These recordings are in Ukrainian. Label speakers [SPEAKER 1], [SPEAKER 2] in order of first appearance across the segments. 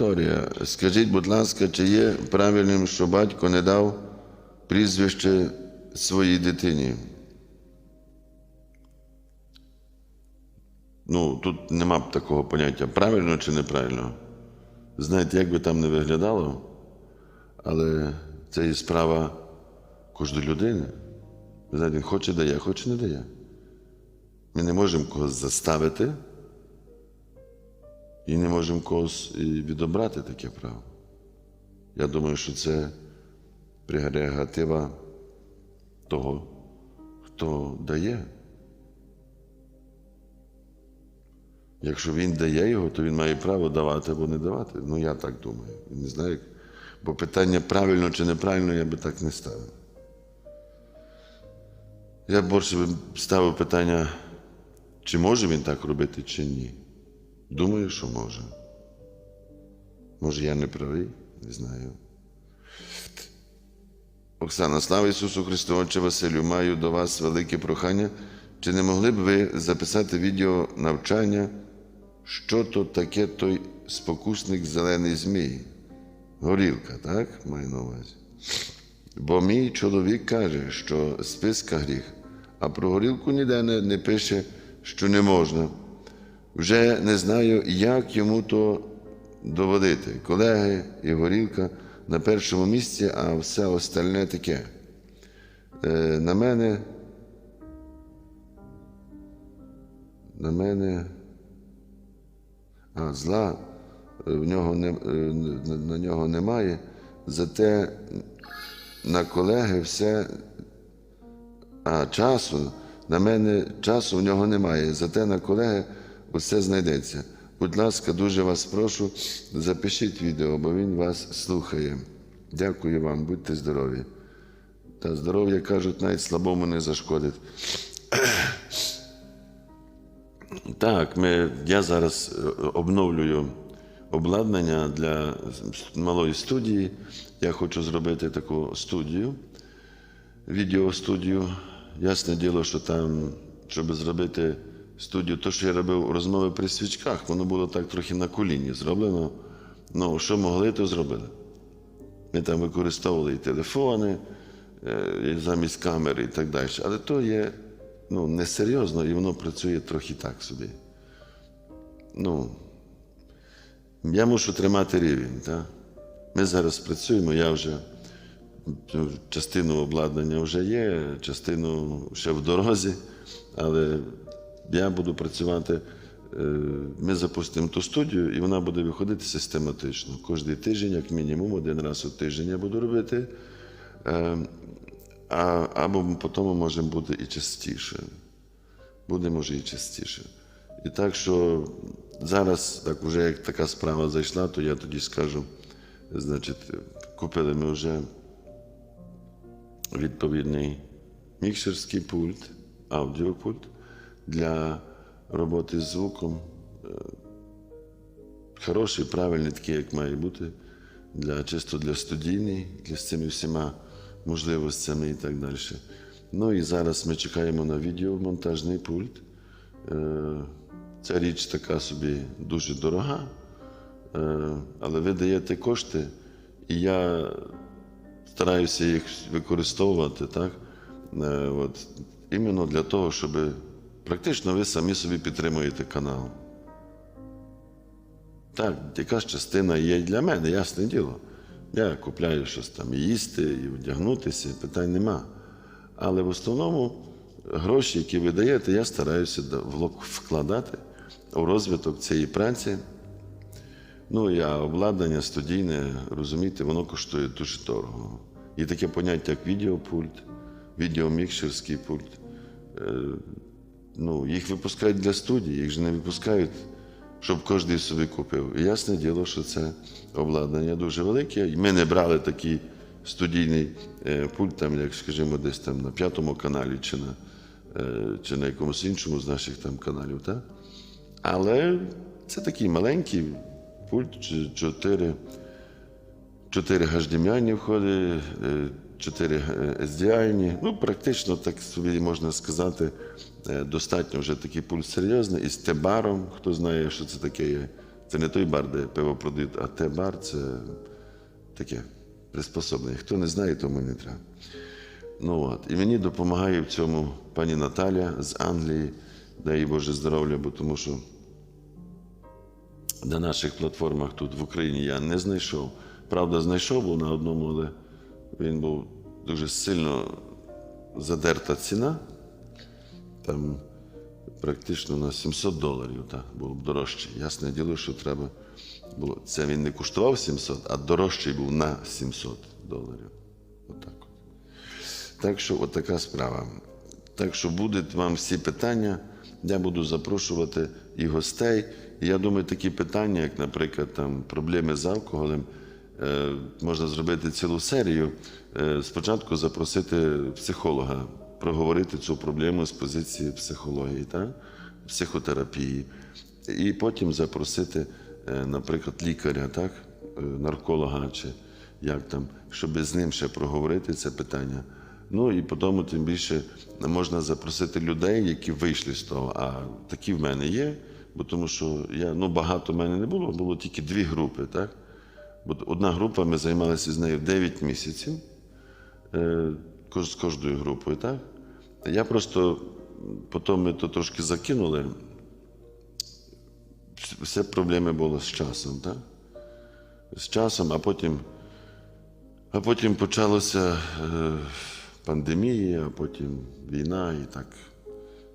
[SPEAKER 1] Вікторія, скажіть, будь ласка, чи є правильним, що батько не дав прізвище своїй дитині? Ну, тут нема б такого поняття, правильно чи неправильно. Знаєте, як би там не виглядало, але це і справа кожної людини. Знаєте, він хоче дає, хоче не дає. Ми не можемо когось заставити і не можемо когось відобрати таке право. Я думаю, що це прерогатива того, хто дає. Якщо він дає його, то він має право давати або не давати. Ну, я так думаю. Не знаю, як- бо питання правильно чи неправильно я би так не ставив. Я більше ставив питання, чи може він так робити, чи ні. Думаю, що може. Може, я не правий, не знаю. Оксана, слава Ісусу Христу, Отче Василю, маю до вас велике прохання. Чи не могли б ви записати відео навчання, що то таке той спокусник зелений змій? Горілка, так? Маю на увазі. Бо мій чоловік каже, що списка гріх, а про горілку ніде не, не пише, що не можна. Вже не знаю, як йому то доводити. Колеги і горілка на першому місці, а все остальне таке. Е, на мене. На мене. А, зла е, в нього не, е, на, на нього немає. Зате на колеги все. А часу, на мене часу в нього немає. Зате на колеги усе знайдеться. Будь ласка, дуже вас прошу, запишіть відео, бо він вас слухає. Дякую вам, будьте здорові. Та здоров'я кажуть, навіть слабому не зашкодить. Так, ми, я зараз е, обновлюю обладнання для малої студії. Я хочу зробити таку студію, відеостудію. Ясне діло, що там, щоб зробити студію, то, що я робив розмови при свічках, воно було так трохи на коліні зроблено. Ну, що могли, то зробили. Ми там використовували і телефони, е, і замість камери і так далі. Але то є ну, несерйозно і воно працює трохи так собі. Ну, я мушу тримати рівень. Так? Ми зараз працюємо, я вже частину обладнання вже є, частину ще в дорозі, але я буду працювати. е, Ми запустимо ту студію, і вона буде виходити систематично. Кожний тиждень, як мінімум, один раз у тиждень я буду робити. Е, А, або потім може бути і частіше. Буде, може, і частіше. І так що зараз, так вже як така справа зайшла, то я тоді скажу, значить, купили ми вже відповідний мікшерський пульт, аудіопульт для роботи з звуком. Е, Хороший, правильний, такий, як має бути, для, чисто для студійний, для з цими всіма можливостями і так далі. Ну і зараз ми чекаємо на відеомонтажний пульт. Е, Ця річ така собі дуже дорога, е, але ви даєте кошти, і я стараюся їх використовувати так, от, іменно для того, щоб практично ви самі собі підтримуєте канал. Так, якась частина є і для мене, ясне діло. Я купляю щось там і їсти, і вдягнутися, питань нема. Але в основному гроші, які ви даєте, я стараюся вкладати у розвиток цієї праці. Ну, а обладнання студійне, розумієте, воно коштує дуже дорого. Є таке поняття, як відеопульт, відеомікшерський пульт. Е, ну, їх випускають для студії, їх же не випускають, щоб кожен собі купив. І ясне діло, що це обладнання дуже велике. І ми не брали такий студійний е, пульт, там, як, скажімо, десь там на п'ятому каналі чи на, е, чи на якомусь іншому з наших там каналів. Так? Але це такий маленький пульт, чотири, чотири HDMI входить, чотири е, SDI. Ну, практично, так собі можна сказати, е, достатньо вже такий пульт серйозний. І з тебаром, хто знає, що це таке є Це не той бар, де пиво продають, а те бар це таке приспособлене. Хто не знає, тому не треба. Ну от. І мені допомагає в цьому пані Наталя з Англії, дай Боже здоров'я, бо тому що на наших платформах тут в Україні я не знайшов. Правда, знайшов був на одному, але він був дуже сильно задерта ціна. Там практично на 700 доларів так, було б дорожче. Ясне діло, що треба було. Це він не коштував 700, а дорожчий був на 700 доларів. Отак. от. Так що, от така справа. Так що будуть вам всі питання. Я буду запрошувати і гостей. І я думаю, такі питання, як, наприклад, там, проблеми з алкоголем, можна зробити цілу серію. Е, спочатку запросити психолога, проговорити цю проблему з позиції психології, так? психотерапії. І потім запросити, е, наприклад, лікаря, так? е, нарколога чи як там, щоб з ним ще проговорити це питання. Ну і потім, тим більше, можна запросити людей, які вийшли з того. А такі в мене є, бо тому що я, ну, багато в мене не було, було тільки дві групи. Так? Бо одна група, ми займалися з нею 9 місяців е, з кожною групою. Так? Я просто потім ми то трошки закинули. Вс- Все проблеми були з часом. Так? З часом, а потім а потім почалася е, пандемія, а потім війна, і так,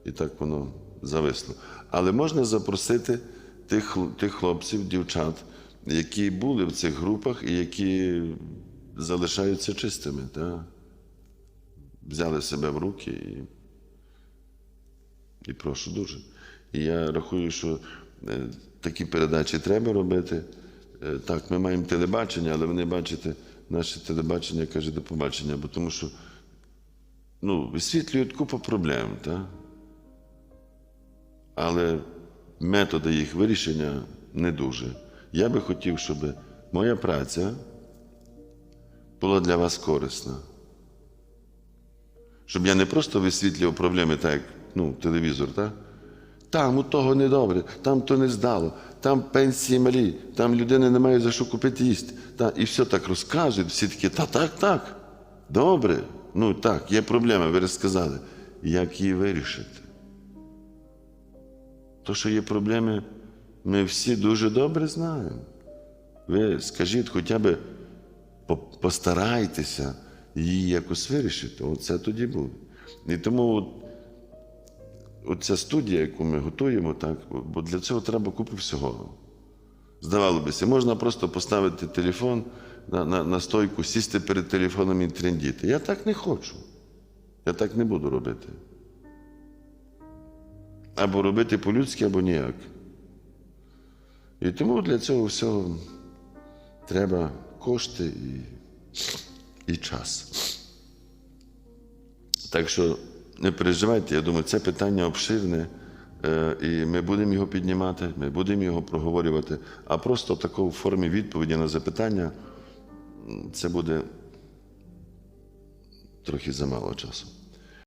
[SPEAKER 1] і так воно зависло. Але можна запросити тих, тих хлопців, дівчат, які були в цих групах і які залишаються чистими. Та? Взяли себе в руки і, і прошу дуже. І я рахую, що е, такі передачі треба робити. Е, Так, ми маємо телебачення, але вони, бачите, наше телебачення каже до побачення, бо тому що ну, висвітлюють купу проблем, так? але методи їх вирішення не дуже. Я би хотів, щоб моя праця була для вас корисна. Щоб я не просто висвітлював проблеми, так як ну, телевізор, так? Там у того недобре, там то не здало, там пенсії малі, там людини немає за що купити їсти. Та, і все так розказують, всі такі, та так, так, добре. Ну так, є проблема, ви розказали. Як її вирішити? То, що є проблеми, ми всі дуже добре знаємо. Ви скажіть, хоча б постарайтеся її якось вирішити. Оце тоді буде. І тому от, оця студія, яку ми готуємо, так, бо для цього треба купу всього. Здавалося б, можна просто поставити телефон на, на, на стойку, сісти перед телефоном і трендіти. Я так не хочу. Я так не буду робити. Або робити по-людськи, або ніяк. І тому для цього всього треба кошти і, і час. Так що не переживайте, я думаю, це питання обширне, е, і ми будемо його піднімати, ми будемо його проговорювати. А просто тако в формі відповіді на запитання це буде трохи замало часу.